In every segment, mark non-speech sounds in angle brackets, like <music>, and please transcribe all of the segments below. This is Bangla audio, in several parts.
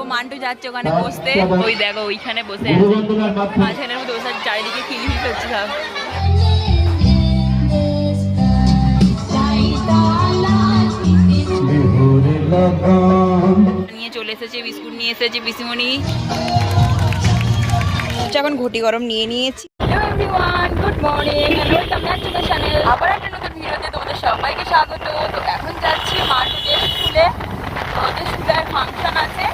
ও মান্টু যাচ্ছে ওখানে বসতে। ওই দেখো ওইখানে বসে আছে। মাঝখানের মধ্যে বসে চারিদিকে কিলবিল করছে সব। নিয়ে চলে এসেছে বিস্কুট নিয়ে এসেছে পিসিমণি। এখন ঘটি গরম নিয়ে নিয়েছি। গুড মর্নিং আবার একটা নতুন ভিডিওতে তোমাদের সবাইকে স্বাগত। তো এখন যাচ্ছি মার্কেটের স্কুলে। তো ওদের স্কুলে ফাংশন আছে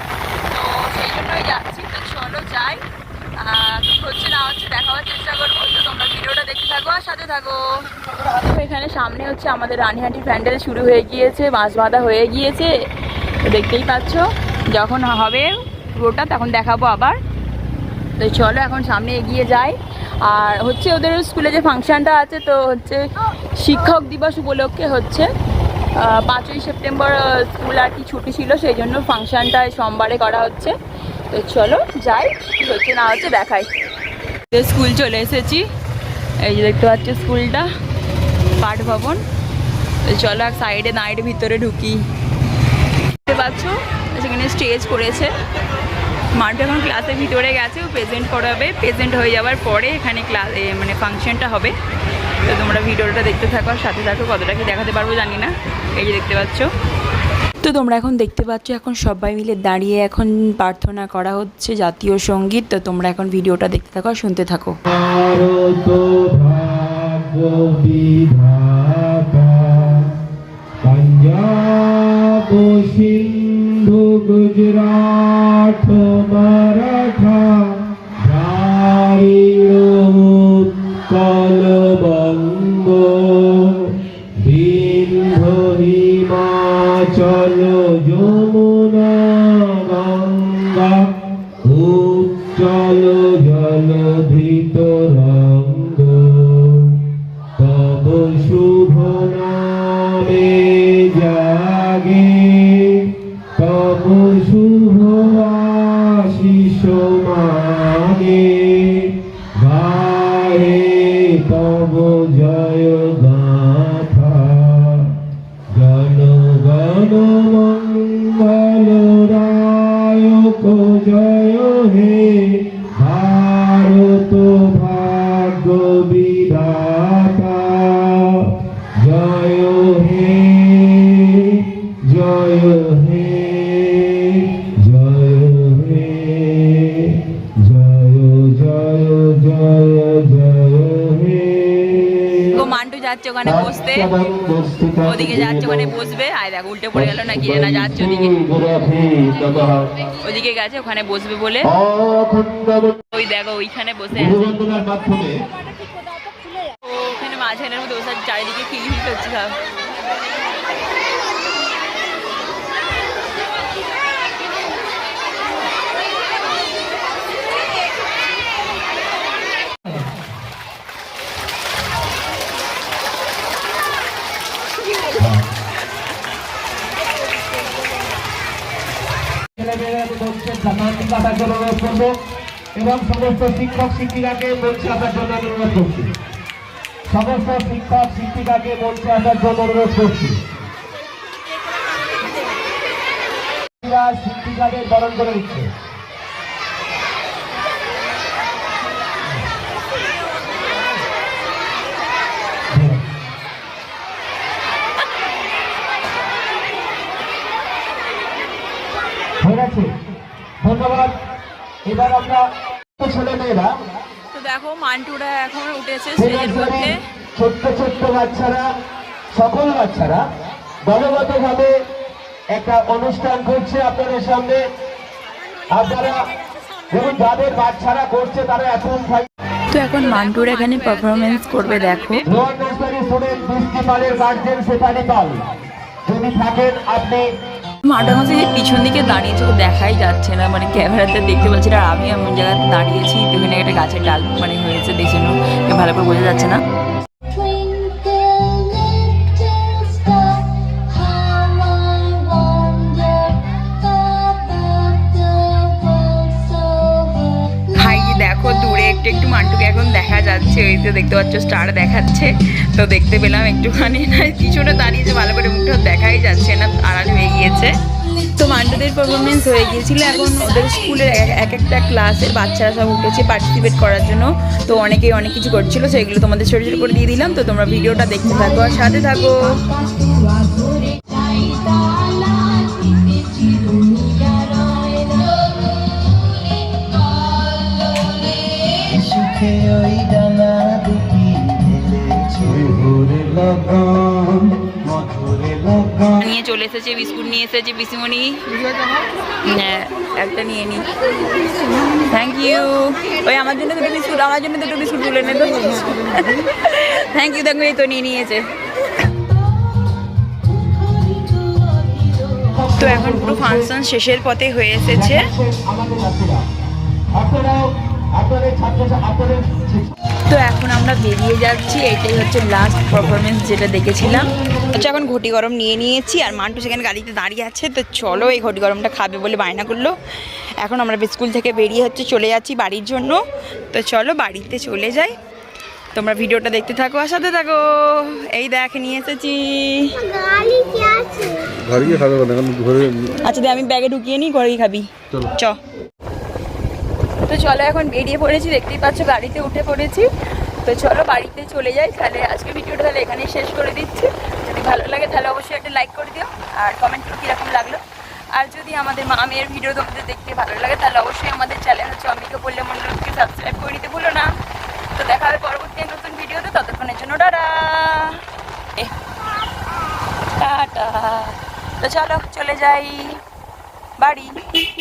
তো সেই জন্যই যাচ্ছি তো চলো যাই হচ্ছে না, হচ্ছে দেখাবার চেষ্টা করব। তো তোমরা ভিডিওটা দেখতে থাকো আর সাথে থাকো। এখানে সামনে হচ্ছে আমাদের রানীহাটির প্যান্ডেল শুরু হয়ে গিয়েছে মাছ বাঁধা হয়ে গিয়েছে। দেখতেই পাচ্ছ, যখন হবে পুরোটা, তখন দেখাবো আবার। তো চলো এখন সামনে এগিয়ে যাই। আর হচ্ছে ওদের স্কুলে যে ফাংশনটা আছে, তো হচ্ছে শিক্ষক দিবস উপলক্ষে হচ্ছে পাঁচই সেপ্টেম্বর স্কুল আর কি ছুটি ছিল, সেই জন্য ফাংশনটা সোমবারে করা হচ্ছে। তো চলো যাই হচ্ছে না হচ্ছে দেখাই। স্কুল চলে এসেছি, এই যে দেখতে পাচ্ছ স্কুলটা পাঠ ভবন। চলো এক সাইডে নাইট ভিতরে ঢুকি। দেখতে পাচ্ছ, সেখানে স্টেজ করেছে। মার্ট এখন ক্লাসের ভিতরে গেছে, ও প্রেজেন্ট করাবে। প্রেজেন্ট হয়ে যাওয়ার পরে এখানে ক্লাস মানে ফাংশনটা হবে। তো তোমরা ভিডিওটা দেখতে থাকো সাথে থাকো, কতটা কি দেখাতে পারব জানি না। এই যে দেখতে পাচ্ছ। তো তোমরা এখন দেখতে পাচ্ছ, এখন সবাই মিলে দাঁড়িয়ে এখন প্রার্থনা করা হচ্ছে জাতীয় সংগীত। তো তোমরা এখন ভিডিওটা দেখতে থাকো শুনতে থাকো। পঞ্জাব সিন্ধু গুজরাট। হিমাচল যমুনা গঙ্গা উজ্জ্বল জলধৃত রঙ্গ। তব শুভ নামে যাচ্ছে ওখানে বসতে? ওদিকে যাচ্ছে ওখানে বসবে? আর দেখ উল্টে পড়ে গেল না কি না যাচ্ছে ওদিকে। ওদিকে গেছে ওখানে বসবে বলে। ওই দেখো ওইখানে বসে ওখানে মাঝখানের মধ্যে বসে চারিদিকে কিলবিল করছে সব। এবং সমস্ত শিক্ষক শিক্ষিকাকে মঞ্চে আসার জন্য অনুরোধ করছি। সমস্ত শিক্ষক শিক্ষিকাকে মঞ্চে আসার জন্য অনুরোধ করছি। শিক্ষিকা, শিক্ষিকাদের বরণ করে দিচ্ছে হয়ে গেছে ধন্যবাদ। এবার আমরা ছেলে মেয়েরা। তো দেখো মান্টুরা এখন উঠেছে স্টেজের মধ্যে ছোট্ট ছোট্ট বাচ্চারা সকল বাচ্চারা দলগত একটা অনুষ্ঠান করছে আপনাদের সামনে। আপনারা দেখুন যাদের বাচ্চারা করছে তারা এখন তো এখন মান্টুরা এখানে পারফরমেন্স করবে দেখো। লোয়ার নার্সারি স্টুডেন্ট বৃষ্টি পালের গার্জেন শেফালি পাল যদি থাকেন আপনি মাটা মাসে পিছন দিকে দাঁড়িয়েছে ও দেখাই যাচ্ছে না। মানে ক্যামেরাতে দেখতে পাচ্ছি না, আর আমি এমন জায়গায় দাঁড়িয়েছি, তো এখানে একটা গাছের ডাল মানে হয়েছে দেখে ভালো করে বোঝা যাচ্ছে না। যাচ্ছে ওই তো দেখতে পাচ্ছ স্টার দেখাচ্ছে। তো দেখতে পেলাম একটুখানি। <laughs> পিছনে দাঁড়িয়েছে ভালো করে মুখটা দেখাই যাচ্ছে না আড়াল হয়ে গিয়েছে। তো মান্ডুদের পারফরমেন্স হয়ে গিয়েছিল। এখন ওদের স্কুলের এক এক একটা ক্লাসের বাচ্চারা সব উঠেছে পার্টিসিপেট করার জন্য। তো অনেকেই অনেক কিছু করছিল, সেগুলো তোমাদের ছোটো ছোটো করে দিয়ে দিলাম। তো তোমরা ভিডিওটা দেখতে থাকো আর সাথে থাকো। ওই নিয়ে চলে এসেছে, বিস্কুট নিয়ে এসেছে, পিসিমণি। হ্যাঁ একটা নিয়ে নি। থ্যাংক ইউ ওই আমার জন্য দুটো বিস্কুট, আমার জন্য দুটো বিস্কুট তুলে নে তো। থ্যাংক ইউ দেখো, এই তো নিয়ে নিয়েছে। তো এখন পুরো ফাংশন শেষের পথে হয়ে এসেছে। আপনাদের ছাত্র আপনাদের তো এখন আমরা বেরিয়ে যাচ্ছি এটাই হচ্ছে লাস্ট পারফরমেন্স যেটা দেখেছিলাম। আচ্ছা এখন ঘটি গরম নিয়ে নিয়েছি আর মান্টু সেখানে গাড়িতে দাঁড়িয়ে আছে তো চলো এই ঘটি গরমটা খাবে বলে বায়না করল। এখন আমরা স্কুল থেকে বেরিয়ে হচ্ছে চলে যাচ্ছি বাড়ির জন্য। তো চলো বাড়িতে চলে যাই। তোমরা ভিডিওটা দেখতে থাকো আর সাথে থাকো। এই দেখ নিয়ে এসেছি। আচ্ছা দিয়ে আমি ব্যাগে ঢুকিয়ে নিই ঘরেই খাবি। চলো। চ। তো চলো এখন বেরিয়ে পড়েছি, দেখতেই পাচ্ছ গাড়িতে উঠে পড়েছি। তো চলো বাড়িতে চলে যাই, তাহলে আজকে ভিডিওটা তাহলে এখানেই শেষ করে দিচ্ছি। যদি ভালো লাগে তাহলে অবশ্যই একটা লাইক করে দিও, আর কমেন্ট করে কীরকম লাগল। আর যদি আমাদের মা মেয়ের ভিডিও তোমাদের দেখতে ভালো লাগে, তাহলে অবশ্যই আমাদের চ্যানেল হচ্ছে অম্বিকা পল্লী মন্ডলকে সাবস্ক্রাইব করে নিতে ভুলো না। তো দেখা হবে পরবর্তী নতুন ভিডিওতে, ততক্ষণের জন্য টাটা। এ, টাটা। তো চলো চলে যাই, বাড়ি।